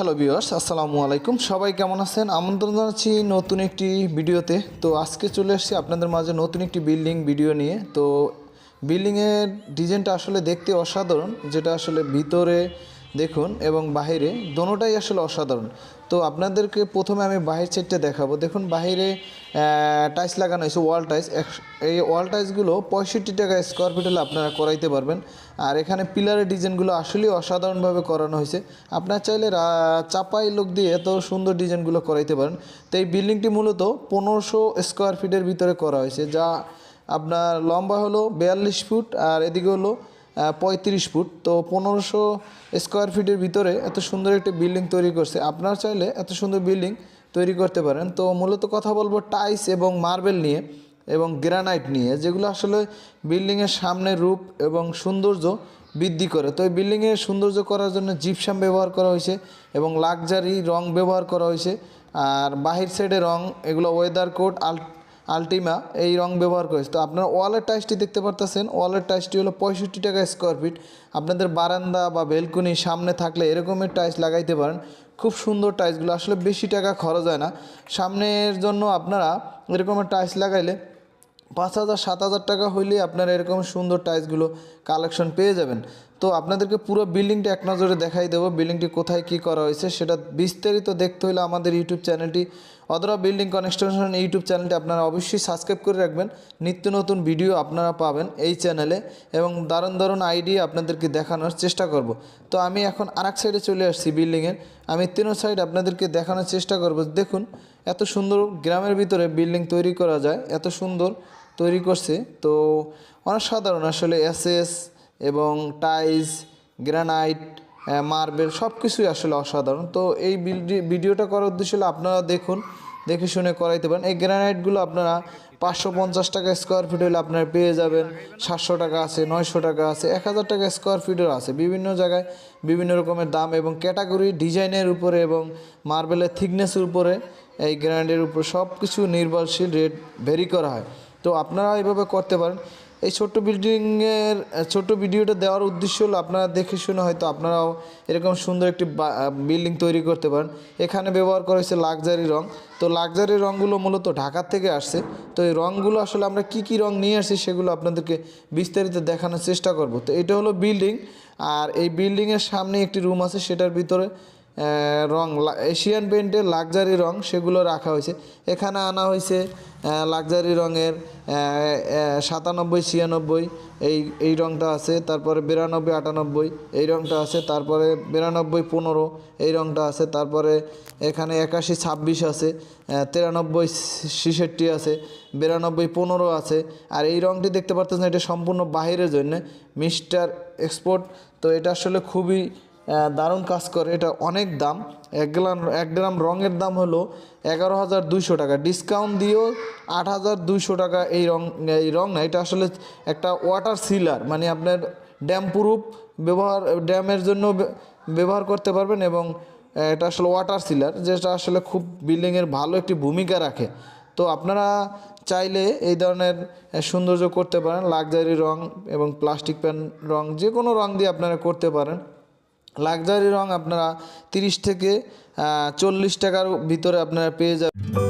Hello বিয়ার্স আসসালামু আলাইকুম সবাই কেমন আছেন? আমন্ত্রণ জানাচ্ছি নতুন একটি ভিডিওতে। তো আজকে চলে এসেছি আপনাদের মাঝে নতুন একটি বিল্ডিং ভিডিও নিয়ে। তো বিল্ডিংয়ের ডিজাইনটা আসলে দেখতে অসাধারণ, যেটা আসলে ভিতরে দেখুন, এবং বাইরে দোনোটাই আসলে অসাধারণ। তো আপনাদেরকে প্রথমে আমি বাহির সাইডটা দেখাবো। দেখুন বাইরে টাইলস লাগানো হয়েছে ওয়াল টাইলস এই ওয়াল টাইলসগুলো পঁয়ষট্টি টাকা স্কোয়ার ফিট হলে আপনারা করাইতে পারবেন। আর এখানে পিলারের ডিজাইনগুলো আসলেই অসাধারণভাবে করানো হয়েছে। আপনার চাইলে চাপাই লোক দিয়ে এত সুন্দর ডিজাইনগুলো করাইতে পারেন। তো এই বিল্ডিংটি মূলত পনেরোশো স্কোয়ার ফিটের ভিতরে করা হয়েছে, যা আপনার লম্বা হলো বিয়াল্লিশ ফুট আর এদিকে হলো পঁয়ত্রিশ ফুট, তো পনেরোশো স্কোয়ার ফিটের ভিতরে এত সুন্দর একটি বিল্ডিং তৈরি করছে। আপনার চাইলে এত সুন্দর বিল্ডিং তৈরি করতে পারেন। তো মূলত কথা বলব টাইস এবং মার্বেল নিয়ে এবং গ্রানাইট নিয়ে, যেগুলো আসলে বিল্ডিংয়ের সামনে রূপ এবং সৌন্দর্য বৃদ্ধি করে। তো এই বিল্ডিংয়ের সৌন্দর্য করার জন্য জিপসাম ব্যবহার করা হয়েছে এবং লাক্সারি রং ব্যবহার করা হয়েছে। আর বাহির সাইডে রং, এগুলো ওয়েদার কোড আল আলটিমা এই রং ব্যবহার করেছে। তো আপনারা ওয়ালের টাইসটি দেখতে পারতেছেন ওয়ালের টাইসটি হলো পঁয়ষট্টি টাকা স্কোয়ার ফিট আপনাদের বারান্দা বা বেলকনি সামনে থাকলে এরকমের টাইলস লাগাইতে পারেন। খুব সুন্দর টাইসগুলো আসলে বেশি টাকা খরচ হয় না। সামনের জন্য আপনারা এরকমের টাইলস লাগাইলে পাঁচ হাজার, সাত হাজার টাকা হইলে আপনারা এরকম সুন্দর টাইলসগুলো কালেকশন পেয়ে যাবেন। তো আপনাদেরকে পুরো বিল্ডিংটা এক নজরে দেখাই দেবো, বিল্ডিংটি কোথায় কি করা হয়েছে সেটা বিস্তারিত দেখতে হলে আমাদের ইউটিউব চ্যানেলটি অদরা বিল্ডিং কনস্ট্রাকশন ইউটিউব চ্যানেলটি আপনারা অবশ্যই সাবস্ক্রাইব করে রাখবেন। নিত্য নতুন ভিডিও আপনারা পাবেন এই চ্যানেলে এবং দারুণ দারুণ আইডিয়া আপনাদেরকে দেখানোর চেষ্টা করব। তো আমি এখন আরেক সাইডে চলে আসছি বিল্ডিংয়ের আমি তিন সাইড আপনাদেরকে দেখানোর চেষ্টা করব। দেখুন, এত সুন্দর গ্রামের ভিতরে বিল্ডিং তৈরি করা যায়, এত সুন্দর তৈরি করছে। তো অসাধারণ আসলে এসএস এবং টাইলস, গ্রানাইট মার্বেল সব কিছুই আসলে অসাধারণ। তো এই ভিডিওটা করার উদ্দেশ্য হলো আপনারা দেখুন, দেখে শুনে করাইতে পারেন। এই গ্রানাইটগুলো আপনারা পাঁচশো পঞ্চাশ টাকা স্কোয়ার ফিট হলে আপনারা পেয়ে যাবেন। সাতশো টাকা আছে, নয়শো টাকা আছে, এক হাজার টাকা স্কোয়ার ফিটের আছে। বিভিন্ন জায়গায় বিভিন্ন রকমের দাম এবং ক্যাটাগরি ডিজাইনের উপরে এবং মার্বেলের থিকনেসের উপরে এই গ্রানাইটের উপর সব কিছু নির্ভরশীল রেট ভেরি করা হয়। তো আপনারা এইভাবে করতে পারেন। এই ছোট্ট বিল্ডিংয়ের ছোট্ট ভিডিওটা দেওয়ার উদ্দেশ্য হলো আপনারা দেখে শুনে হয়তো আপনারাও এরকম সুন্দর একটি বিল্ডিং তৈরি করতে পারেন। এখানে ব্যবহার করা হয়েছে লাক্সারি রং। তো লাক্সারি রঙগুলো মূলত ঢাকার থেকে আসছে। তো এই রঙগুলো আসলে আমরা কি কি রং নিয়ে আসছি সেগুলো আপনাদেরকে বিস্তারিত দেখানোর চেষ্টা করব। তো এটা হলো বিল্ডিং আর এই বিল্ডিংয়ের সামনে একটি রুম আছে, সেটার ভিতরে রং এশিয়ান পেন্টের লাক্সারি রং সেগুলো রাখা হয়েছে। এখানে আনা হয়েছে লাক্সারি রঙের সাতানব্বই, ছিয়ানব্বই, এই এই রঙটা আছে, তারপরে বিরানব্বই, আটানব্বই, এই রঙটা আছে, তারপরে বিরানব্বই, পনেরো, এই রঙটা আছে, তারপরে এখানে একাশি, ছাব্বিশ আছে তিরানব্বই, ছিষট্টি আছে, বিরানব্বই, পনেরো আছে, আর এই রঙটি দেখতে পারতেছেন, এটা সম্পূর্ণ বাহিরের জন্য, মিস্টার এক্সপোর্ট, তো এটা আসলে খুবই দারুণ কাজ করে। এটা অনেক দাম। এক গ্রাম এক গ্রাম রঙের দাম হলো এগারো হাজার দুইশো টাকা। ডিসকাউন্ট দিয়েও আট হাজার দুইশো টাকা এই রং এই রং না। এটা আসলে একটা ওয়াটার সিলার মানে আপনার ড্যাম প্রুফ ব্যবহার, ড্যামের জন্য ব্যবহার করতে পারবেন এবং এটা আসলে ওয়াটার সিলার যেটা আসলে খুব বিল্ডিংয়ের ভালো একটি ভূমিকা রাখে। তো আপনারা চাইলে এই ধরনের সৌন্দর্য করতে পারেন। লাক্সারি রং এবং প্লাস্টিক প্যান রং যে কোনো রং দিয়ে আপনারা করতে পারেন। লাক্সারি রং আপনারা তিরিশ থেকে চল্লিশ টাকার ভিতরে আপনারা পেয়ে যাবেন।